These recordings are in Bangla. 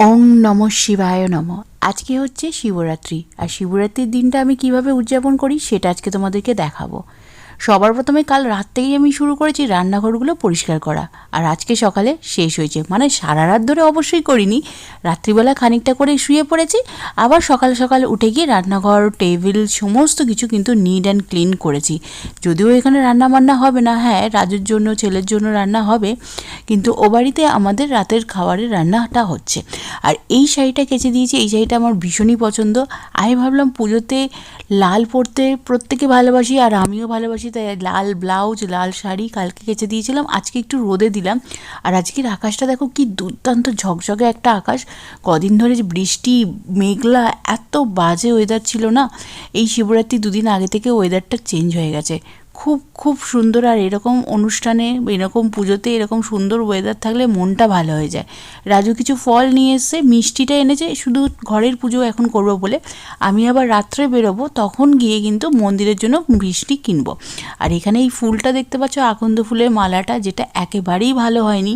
ওং নম শিবায় নম। আজকে হচ্ছে শিবরাত্রি। আর শিবরাত্রির দিনটা আমি কীভাবে উদযাপন করি সেটা আজকে তোমাদেরকে দেখাবো। সবার প্রথমে কাল রাত থেকেই আমি শুরু করেছি রান্নাঘরগুলো পরিষ্কার করা। আর আজকে সকালে শেষ হয়েছে। মানে সারা রাত ধরে অবশ্যই করিনি। রাত্রিবেলা খানিকটা করে শুয়ে পড়েছি। আবার সকাল সকাল উঠে গিয়ে রান্নাঘর, টেবিল, সমস্ত কিছু কিন্তু নিড অ্যান্ড ক্লিন করেছি। যদিও এখানে রান্না বান্না হবে না হ্যাঁ রাজুর জন্য, ছেলের জন্য রান্না হবে। কিন্তু ও বাড়িতে আমাদের রাতের খাবারের রান্নাটা হচ্ছে। আর এই শাড়িটা কেচে দিয়েছি, এই শাড়িটা আমার ভীষণই পছন্দ। আমি ভাবলাম পুজোতে লাল পরতে প্রত্যেকে ভালোবাসি আর আমিও ভালোবাসি তাই লাল ব্লাউজ, লাল শাড়ি কালকে কেচে দিয়েছিলাম, আজকে একটু রোদে দিলাম। আর আজকের আকাশটা দেখো কি দুর্দান্ত, ঝকঝকে একটা আকাশ। কদিন ধরে যে বৃষ্টি, মেঘলা, এত বাজে ওয়েদার ছিল না। এই শিবরাত্রি দুদিন আগে থেকে ওয়েদারটা চেঞ্জ হয়ে গেছে। খুব খুব সুন্দর আর এরকম অনুষ্ঠানে এরকম পুজোতে এরকম সুন্দর ওয়েদার থাকলে মনটা ভালো হয়ে যায়। রাজু কিছু ফল নিয়ে এসে মিষ্টিটা এনেছে শুধু ঘরের পুজো এখন করব বলে। আমি আবার রাত্রে বেরোবো তখন গিয়ে কিন্তু মন্দিরের জন্য মিষ্টি কিনবো। আর এখানে এই ফুলটা দেখতে পাচ্ছ আকন্দ ফুলের মালাটা যেটা একেবারেই ভালো হয়নি।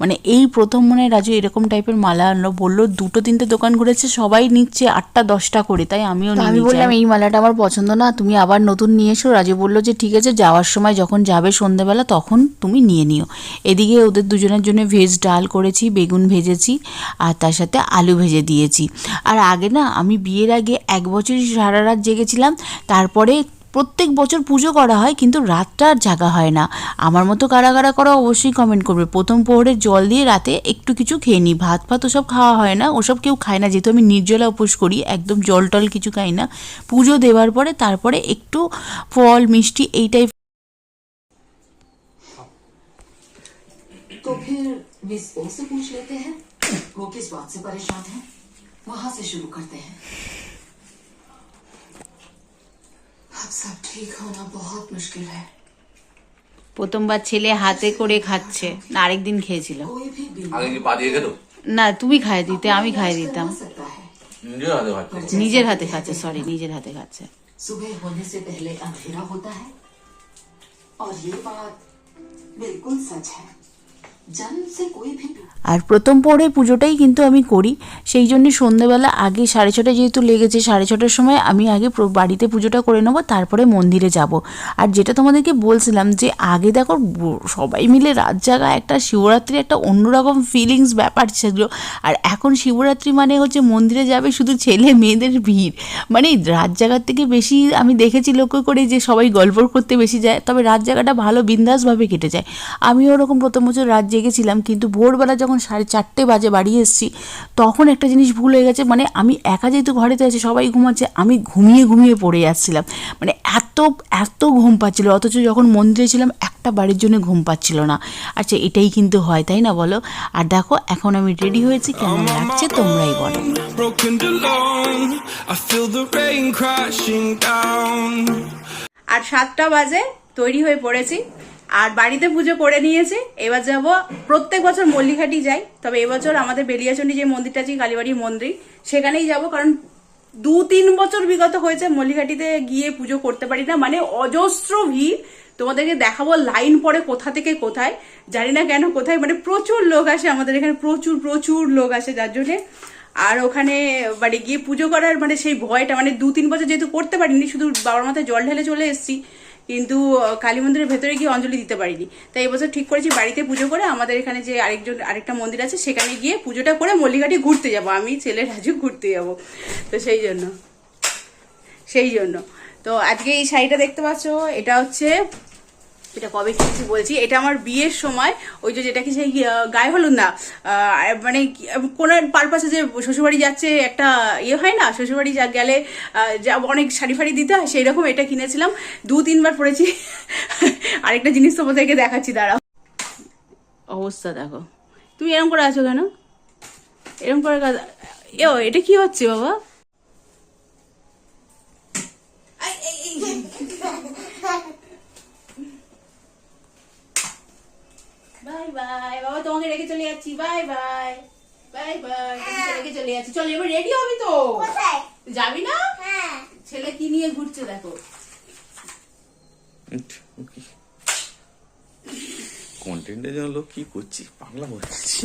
মানে এই প্রথম মনে রাজু এরকম টাইপের মালা আনলো বলল দুটো তিনটে দোকান ঘুরেছে সবাই নিচ্ছে আটটা দশটা করে তাই আমিও আমি বললাম এই মালাটা আমার পছন্দ না তুমি আবার নতুন নিয়ে এসো। রাজু বলল যে ঠিক আছে যাওয়ার সময় যখন যাবে সন্ধেবেলা, তখন তুমি নিয়ে নিও। এদিকে ওদের দুজনের জন্য ভেজ ডাল করেছি, বেগুন ভেজেছি, আর তার সাথে আলু ভেজে দিয়েছি। আর আগে না, আমি বিয়ের আগে এক বছরই সারা রাত জেগেছিলাম, তারপরে প্রত্যেক বছর পুজো করা হয় কিন্তু রাতটা আর জাগা হয় না আমার মতো কারা কারা করা অবশ্যই কমেন্ট করবে প্রথম প্রহরে জল দিয়ে রাতে একটু কিছু খেয়ে নিই ভাত ফাত ওসব খাওয়া হয় না ওসব কেউ খায় না যেহেতু আমি নির্জলা উপোস করি একদম জল টল কিছু খাই না পুজো দেওয়ার পরে তারপরে একটু ফল মিষ্টি এই টাইপ तो फिर मिस ओ से पूछ लेते हैं वो किस बात से परेशान है वहां से शुरू करते हैं अब सब ठीक होना बहुत मुश्किल है প্রথমবার ছেলে হাতে করে খাচ্ছে না আরেকদিন খেয়েছিল कोई भी बीमार আগে কি পা দিয়ে খেতো না তুমি খাইয়ে দিতে আমি খাইয়ে দিতাম करवा सकता है নিজের হাতে খাচ্ছে নিজের হাতে খাচ্ছে সরি নিজের হাতে খাচ্ছে सुबह होने से पहले अंधेरा होता है और ये बात बिल्कुल सच है जन्म से कोई भी আর প্রথম পরে পুজোটাই কিন্তু আমি করি। সেই জন্য সন্ধেবেলা আগে সাড়ে ছটায় যেহেতু লেগেছে, সাড়ে ছটার সময় আমি আগে বাড়িতে পুজোটা করে নেব, তারপরে মন্দিরে যাব। আর যেটা তোমাদেরকে বলছিলাম যে, আগে দেখো সবাই মিলে রাত জাগা একটা শিবরাত্রি একটা অন্যরকম ফিলিংস ব্যাপার ছিল। আর এখন শিবরাত্রি মানে হচ্ছে মন্দিরে যাবে শুধু ছেলে মেয়েদের ভিড়। মানে রাত জাগার থেকে বেশি আমি দেখেছি লক্ষ্য করে যে, সবাই গল্প করতে বেশি যায়, তবে রাত জাগাটা ভালো বিন্দাসভাবে কেটে যায়। আমিও ওরকম প্রথম বছর রাত জেগেছিলাম কিন্তু ভোরবেলা যখন সাড়ে চারটে বাজে বাড়ি এসেছি তখন একটা জিনিস ভুল হয়ে গেছে। মানে আমি একা যেহেতু ঘরেতে আছি সবাই ঘুমাচ্ছে আমি ঘুমিয়ে ঘুমিয়ে পড়ে যাচ্ছিলাম। মানে এত এত ঘুম পাচ্ছিল অথচ যখন মন্দিরে ছিলাম একটা বাড়ির জন্য ঘুম পাচ্ছিল না। আচ্ছা এটাই কিন্তু হয় তাই না বলো? আর দেখো এখন আমি রেডি হয়েছি কেমন লাগছে তোমরাই বলো. আর সাতটা বাজে তৈরি হয়ে পড়েছি। আর বাড়িতে পুজো করে নিয়েছি। এবার যাব, প্রত্যেক বছর মল্লিঘাটি যাই, তবে এবছর আমাদের বেলিয়াচন্ডী যে মন্দিরটা আছে কালীবাড়ির মন্দির, সেখানেই যাব, কারণ দু তিন বছর বিগত হয়েছে মল্লিঘাটিতে গিয়ে পুজো করতে পারি না। মানে অজস্র ভিড়। তোমাদেরকে দেখাবো লাইন পড়ে কোথা থেকে কোথায়, জানি না কেন কোথায় মানে প্রচুর লোক আসে আমাদের এখানে, প্রচুর প্রচুর লোক আসে যার জন্যে। আর ওখানে মানে গিয়ে পুজো করার মানে সেই ভয়টা মানে দু তিন বছর যেহেতু করতে পারিনি, শুধু বাবার মাথায় জল ঢেলে চলে এসেছি কিন্তু কালী মন্দিরের ভেতরে গিয়ে অঞ্জলি দিতে পারিনি। তাই এবছর ঠিক করেছি বাড়িতে পুজো করে, আমাদের এখানে যে আরেকজন, আরেকটা মন্দির আছে, সেখানে গিয়ে পুজোটা করে মল্লিকাটি ঘুরতে যাব। আমি, ছেলে রাজু ঘুরতে যাব। তো সেই জন্য। সেই জন্য। তো আজকে এই শাড়িটা দেখতে পাচ্ছ, এটা হচ্ছে এটা কবে কিনেছি বলছি, এটা আমার বিয়ের সময়, ওই যে যেটা কি সেই গায়ে হলুদ না মানে কোন পারপাসে যে শ্বশুরবাড়ি যাচ্ছে একটা ইয়ে হয় না, শ্বশুরবাড়ি যা গেলে যা অনেক শাড়ি ফাড়ি দিতে হয় সেই রকম এটা কিনেছিলাম, দু তিনবার পরেছি, আরেকটা জিনিস তোমাদেরকে দেখাচ্ছি, দাঁড়াও। অবস্থা দেখো, তুমি এরকম করে আছো কেন? এরকম করে এ এটা কি হচ্ছে বাবা? বাই বাই বাবা তোমাকে রেখে চলে যাচ্ছি। বাই বাই বাই বাই রেখে চলে যাচ্ছি। চল এবার রেডি হবি তো? যাবি না? ছেলে কি নিয়ে ঘুরছে দেখো। কন্টেন্টের জন্য লোক কি করছি? বাংলা বলছি।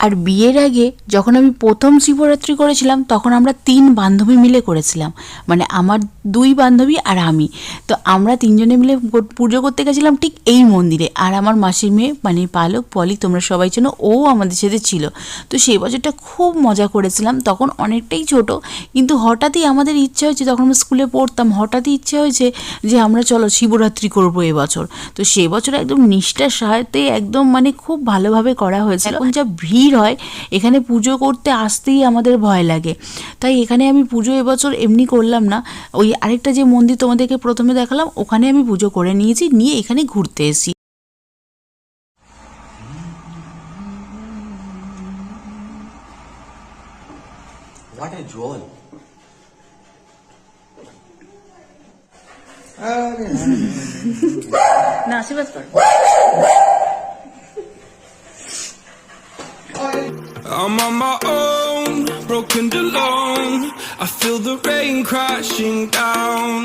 আর বিয়ের আগে যখন আমি প্রথম শিবরাত্রি করেছিলাম, তখন আমরা তিন বান্ধবী মিলে করেছিলাম। মানে আমার দুই বান্ধবী আর আমি। তো আমরা তিনজনে মিলে পুজো করতে গেছিলাম ঠিক এই মন্দিরে। আর আমার মাসির মেয়ে মানে পালক পলি তোমরা সবাই চেনো ও আমাদের সাথে ছিল। তো সেই বছরটা খুব মজা করেছিলাম তখন অনেকটাই ছোট কিন্তু হঠাৎই আমাদের ইচ্ছা হয়েছে তখন আমরা স্কুলে পড়তাম হঠাৎই ইচ্ছা হয়েছে যে আমরা চলো শিবরাত্রি করব এবছর তো সেই বছর একদম নিষ্ঠার সাথে একদম মানে খুব ভালোভাবে করা হয়েছিল। এখন যা ভিড় হয় এখানে পুজো করতে আসতেই আমাদের ভয় লাগে। তাই এখানে আমি পুজো এবছর এমনি করলাম না। ওই আরেকটা যে মন্দির তোমাদেরকে প্রথমে দেখালাম ওখানে আমি পুজো করে নিয়েছি নিয়ে এখানে ঘুরতে এসেছি What a jewel. না আশীর্বাদ কর I'm on my own, broken alone. I feel the rain crashing down.